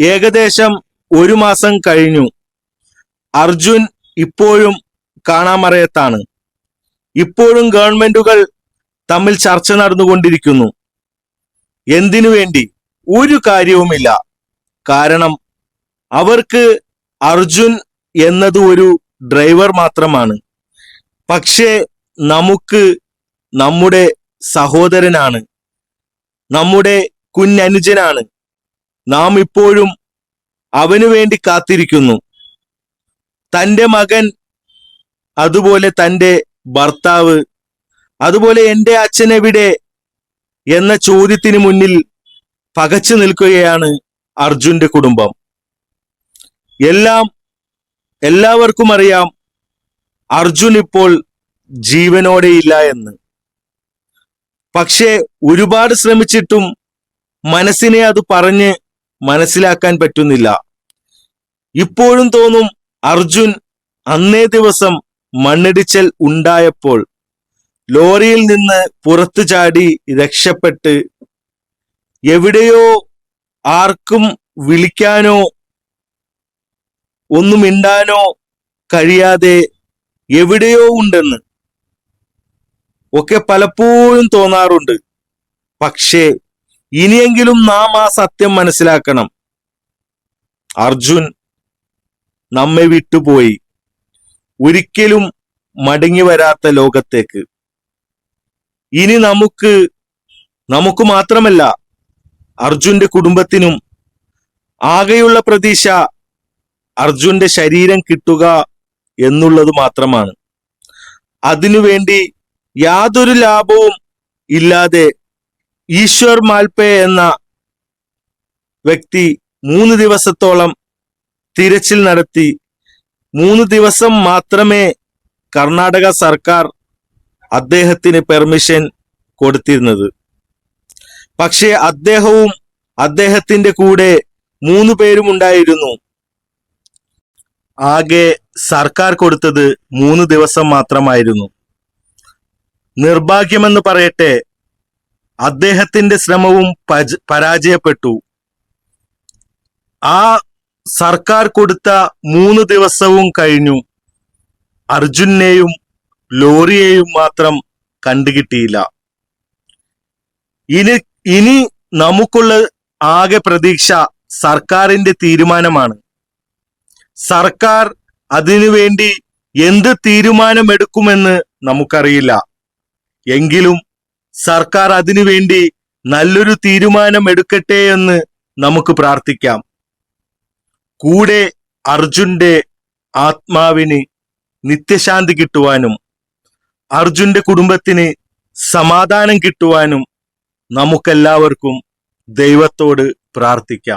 ഏകദേശം ഒരു മാസം കഴിഞ്ഞു. അർജുൻ ഇപ്പോഴും കാണാമറയത്താണ്. ഇപ്പോഴും ഗവൺമെന്റുകൾ തമ്മിൽ ചർച്ച നടന്നുകൊണ്ടിരിക്കുന്നു. എന്തിനു വേണ്ടി? ഒരു കാര്യവുമില്ല. കാരണം അവർക്ക് അർജുൻ എന്നത് ഒരു ഡ്രൈവർ മാത്രമാണ്. പക്ഷേ നമുക്ക് നമ്മുടെ സഹോദരനാണ്. നമ്മുടെ കുഞ്ഞനുജനാണ്. നാം ഇപ്പോഴും അവനു വേണ്ടി കാത്തിരിക്കുന്നു. തന്റെ മകൻ അതുപോലെ തന്റെ ഭർത്താവ് അതുപോലെ എന്റെ അച്ഛൻ എവിടെ എന്ന ചോദ്യത്തിന് മുന്നിൽ പകച്ചു നിൽക്കുകയാണ് അർജുന്റെ കുടുംബം. എല്ലാം എല്ലാവർക്കും അറിയാം അർജുൻ ഇപ്പോൾ ജീവനോടെയില്ല എന്ന്. പക്ഷേ ഒരുപാട് ശ്രമിച്ചിട്ടും മനസ്സിനെ അത് പറഞ്ഞ് മനസ്സിലാക്കാൻ പറ്റുന്നില്ല. ഇപ്പോഴും തോന്നും അർജുൻ അന്നേ ദിവസം മണ്ണിടിച്ചൽ ഉണ്ടായപ്പോൾ ലോറിയിൽ നിന്ന് പുറത്തു ചാടി രക്ഷപ്പെട്ട് എവിടെയോ ആർക്കും വിളിക്കാനോ ഒന്നും മിണ്ടാനോ കഴിയാതെ എവിടെയോ ഉണ്ടെന്ന് ഒക്കെ പലപ്പോഴും തോന്നാറുണ്ട്. പക്ഷേ ഇനിയെങ്കിലും നാം ആ സത്യം മനസ്സിലാക്കണം. അർജുൻ നമ്മെ വിട്ടുപോയി. ഒരിക്കലും മടങ്ങി വരാത്ത ലോകത്തേക്ക്. ഇനി നമുക്ക് നമുക്ക് മാത്രമല്ല അർജുന്റെ കുടുംബത്തിനും ആകെയുള്ള പ്രതീക്ഷ അർജുന്റെ ശരീരം കിട്ടുക എന്നുള്ളത് മാത്രമാണ്. അതിനുവേണ്ടി യാതൊരു ലാഭവും ഇല്ലാതെ ഈശ്വർ മാൽപേ എന്ന വ്യക്തി മൂന്ന് ദിവസത്തോളം തിരച്ചിൽ നടത്തി. മൂന്ന് ദിവസം മാത്രമേ കർണാടക സർക്കാർ അദ്ദേഹത്തിന് പെർമിഷൻ കൊടുത്തിരുന്നത്. പക്ഷേ അദ്ദേഹവും അദ്ദേഹത്തിന്റെ കൂടെ മൂന്ന് പേരും ഉണ്ടായിരുന്നു. ആകെ സർക്കാർ കൊടുത്തത് മൂന്ന് ദിവസം മാത്രമായിരുന്നു. നിർഭാഗ്യമെന്ന് പറയട്ടെ അദ്ദേഹത്തിന്റെ ശ്രമവും പരാജയപ്പെട്ടു. ആ സർക്കാർ കൊടുത്ത മൂന്ന് ദിവസവും കഴിഞ്ഞു. അർജുനെയും ലോറിയെയും മാത്രം കണ്ടുകിട്ടിയില്ല. ഇനി ഇനി നമുക്കുള്ള ആകെ പ്രതീക്ഷ സർക്കാരിന്റെ തീരുമാനമാണ്. സർക്കാർ അതിനുവേണ്ടി എന്ത് തീരുമാനമെടുക്കുമെന്ന് നമുക്കറിയില്ല. എങ്കിലും സർക്കാർ അതിനുവേണ്ടി നല്ലൊരു തീരുമാനം എടുക്കട്ടെ എന്ന് നമുക്ക് പ്രാർത്ഥിക്കാം. കൂടെ അർജുന്റെ ആത്മാവിന് നിത്യശാന്തി കിട്ടുവാനും അർജുന്റെ കുടുംബത്തിന് സമാധാനം കിട്ടുവാനും നമുക്കെല്ലാവർക്കും ദൈവത്തോട് പ്രാർത്ഥിക്കാം.